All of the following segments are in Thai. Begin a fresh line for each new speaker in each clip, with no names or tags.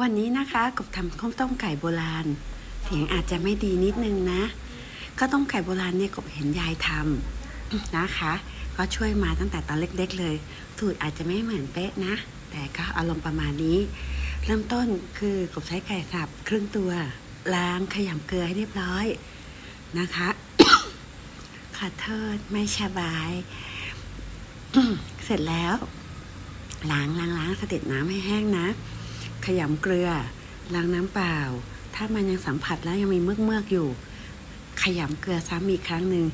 วันนี้นะคะกบทำข้าวต้มไก่โบราณ เสียงอาจจะไม่ดีนิดนึงนะข้าวต้มไก่โบราณเนี่ยกบเห็นยายทำนะคะ ก็ช่วยมาตั้งแต่ตอนเล็กๆเลย สูตรอาจจะไม่เหมือนเป๊ะนะ แต่ก็อารมณ์ประมาณนี้ เริ่มต้นคือกบใช้ไก่สับครึ่งตัว ล้างขยำเกลือให้เรียบร้อยนะคะขอโทษไม่สบาย เสร็จแล้วล้างล้างล้างสะเด็จน้ำให้แห้งนะ ขยำเกลือ ล้างน้ำเปล่า ถ้ามันยังสัมผัสแล้วยังมีเมือกเมือกอยู่ ขยำเกลือซ้ำอีกครั้งหนึ่ง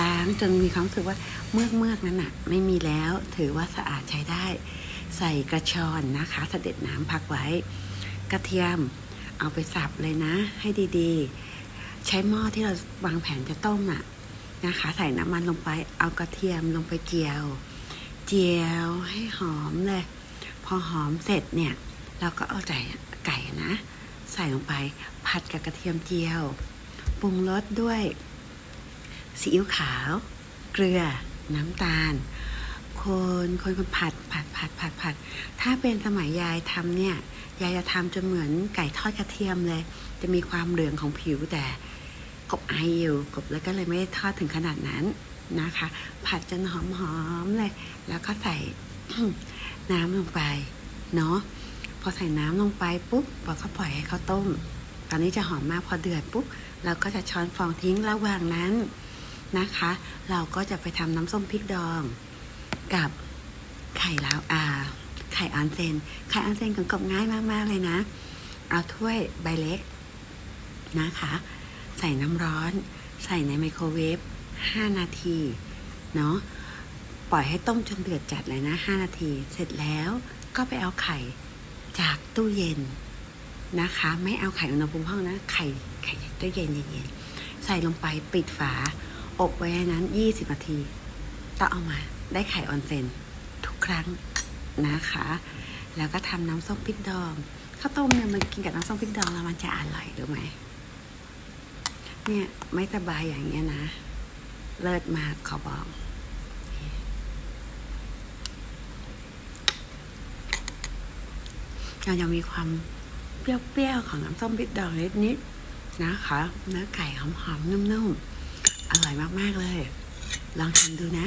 ล้างจนมีความรู้สึกว่าเมือกเมือกนั้นน่ะไม่มีแล้ว ถือว่าสะอาดใช้ได้ ใส่กระชอนนะคะเสด็จน้ำพักไว้ กระเทียมเอาไปสับเลยนะ ให้ดีๆ ใช้หม้อที่เราวางแผนจะต้มน่ะนะคะ ใส่น้ำมันลงไปเอากระเทียมลงไปเจียว เจียวให้หอมเลย พอหอมเสร็จเนี่ย เราก็เอาใจไก่นะ ใส่ลงไปผัดกับกระเทียมเจียว ปรุงรสด้วยซีอิ๊วขาว เกลือ น้ำตาล คนคนคนผัดผัดผัดผัดผัด ถ้าเป็นสมัยยายทำเนี่ย ยายจะทำจนเหมือนไก่ทอดกระเทียมเลย จะมีความเหลืองของผิวแต่กบไออยู่กบแล้วก็เลยไม่ได้ทอดถึงขนาดนั้นนะคะ ผัดจนหอมๆเลย แล้วก็ใส่น้ำลงไป เนาะ พอใส่น้ำลงไปปุ๊บเราก็ปล่อยให้เขาต้ม ตอนนี้จะหอมมากพอเดือดปุ๊บเราก็จะช้อนฟองทิ้งระหว่างนั้นนะคะ เราก็จะไปทำน้ำส้มพริกดอง กับไข่ลาวอาไข่ออนเซนไข่ออนเซนของกบง่ายมากๆเลยนะ เอาถ้วยใบเล็กนะคะ ใส่น้ำร้อน ใส่ในไมโครเวฟ 5 นาที เนาะปล่อยให้ต้มจนเดือดจัดเลยนะ 5 นาที เสร็จแล้วก็ไปเอาไข่ จากตู้เย็นนะคะ ไม่เอาไข่อุณหภูมิห้องนะ ไข่ไข่ตู้เย็นเย็นๆใส่ลงไปปิดฝา อบไว้นนั้น 20 นาทีต้องเอามาได้ไข่ออนเซนทุกครั้งนะคะ แล้วก็ทำน้ำส้มพริกดองข้าวต้มเนี่ยมันกินกับน้ำส้มพริกดองแล้วมันจะอร่อยรู้ไหมเนี่ยไม่สบายอย่างเงี้ยนะ เลิศมากขอบอก เรายังมีความเปรี้ยวๆของน้ำส้มพริกดองนิดๆนะคะ เนื้อไก่หอมๆนุ่มๆ อร่อยมากๆเลย ลองทำดูนะ